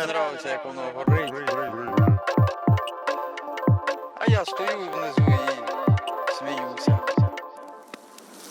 не подобається, як воно горить. А я стою внизу і сміюся.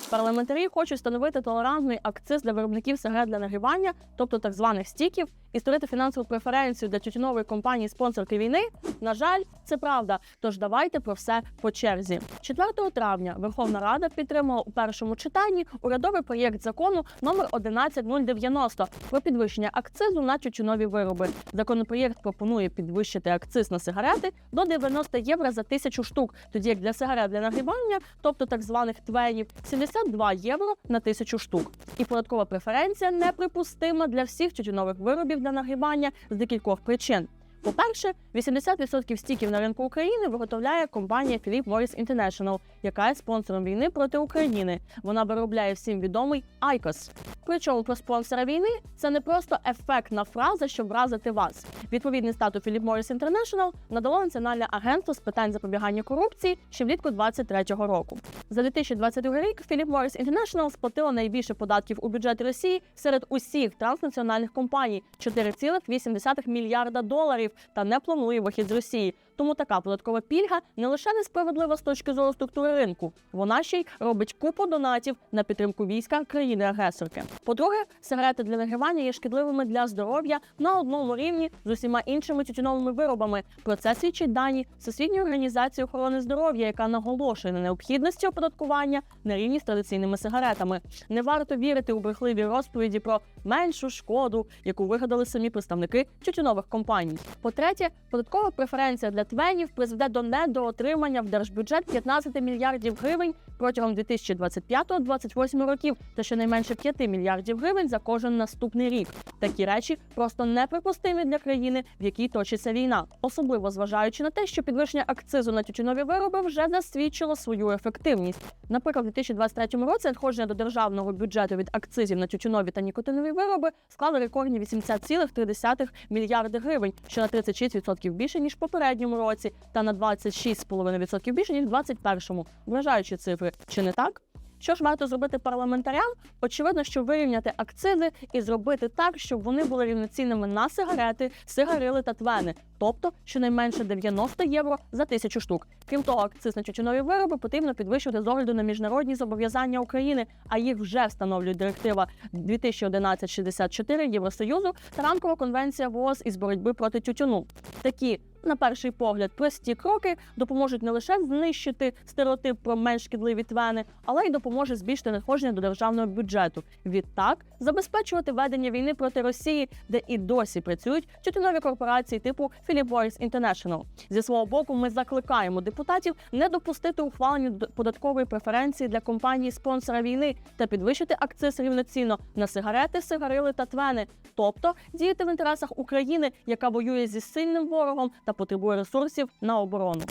Парламентарі хочуть встановити толерантний акциз для виробників сигарет для нагрівання, тобто так званих стіків, і створити фінансову преференцію для тютюнової компанії спонсорки війни. На жаль, це правда. Тож давайте про все по черзі. 4 травня Верховна Рада підтримала у першому читанні урядовий проєкт закону номер 11090 про підвищення акцизу на тютюнові вироби. Законопроєкт пропонує підвищити акциз на сигарети до 90 євро за тисячу штук, тоді як для сигарет для нагрівання, тобто так званих твенів, 72 євро на тисячу штук. І податкова преференція неприпустима для всіх тютюнових виробів для нагрівання з декількох причин. По-перше, 80% стіків на ринку України виготовляє компанія Philip Morris International, яка є спонсором війни проти України. Вона виробляє всім відомий IQOS. Причому про спонсора війни це не просто ефектна фраза, щоб вразити вас. Відповідний статус Philip Morris International надало Національне агентство з питань запобігання корупції ще влітку 2023 року. За 2022 рік Philip Morris International сплатило найбільше податків у бюджет Росії серед усіх транснаціональних компаній 4,8 мільярда доларів та не планує вихід з Росії. Тому така податкова пільга не лише несправедлива з точки зору структури ринку, вона ще й робить купу донатів на підтримку війська країни-агресорки. По-друге, сигарети для нагрівання є шкідливими для здоров'я на одному рівні з усіма іншими тютюновими виробами. Про це свідчать дані Всесвітньої організації охорони здоров'я, яка наголошує на необхідності оподаткування на рівні з традиційними сигаретами. Не варто вірити у брехливі розповіді про меншу шкоду, яку вигадали самі представники тютюнових компаній. По-третє, податкова преференція для твенів призведе до недоотримання в держбюджет 15 мільярдів гривень протягом 2025-2028 років та щонайменше 5 мільярдів гривень за кожен наступний рік. Такі речі просто неприпустимі для країни, в якій точиться війна, особливо зважаючи на те, що підвищення акцизу на тютюнові вироби вже засвідчило свою ефективність. Наприклад, у 2023 році надходження до державного бюджету від акцизів на тютюнові та нікотинові вироби склали рекордні 80,3 мільярди гривень, що на 36% більше ніж попередньому році, та на 26,5% більше ніж в 2021. Вражаючі цифри, чи не так? Що ж варто зробити парламентарям? Очевидно, що вирівняти акцизи і зробити так, щоб вони були рівноцінними на сигарети, сигарили та твени, тобто щонайменше 90 євро за тисячу штук. Крім того, акциз на тютюнові вироби потрібно підвищувати з огляду на міжнародні зобов'язання України, а їх вже встановлює директива 2011-64 Євросоюзу та рамкова конвенція ВООЗ із боротьби проти тютюну. Такі на перший погляд, прості кроки допоможуть не лише знищити стереотип про менш шкідливі твени, але й допоможе збільшити надходження до державного бюджету. Відтак забезпечувати ведення війни проти Росії, де і досі працюють тютюнові корпорації типу Philip Morris International. Зі свого боку, ми закликаємо депутатів не допустити ухвалення податкової преференції для компанії спонсора війни та підвищити акциз рівноцінно на сигарети, сигарили та твени, тобто діяти в інтересах України, яка воює зі сильним ворогом та потребує ресурсів на оборону.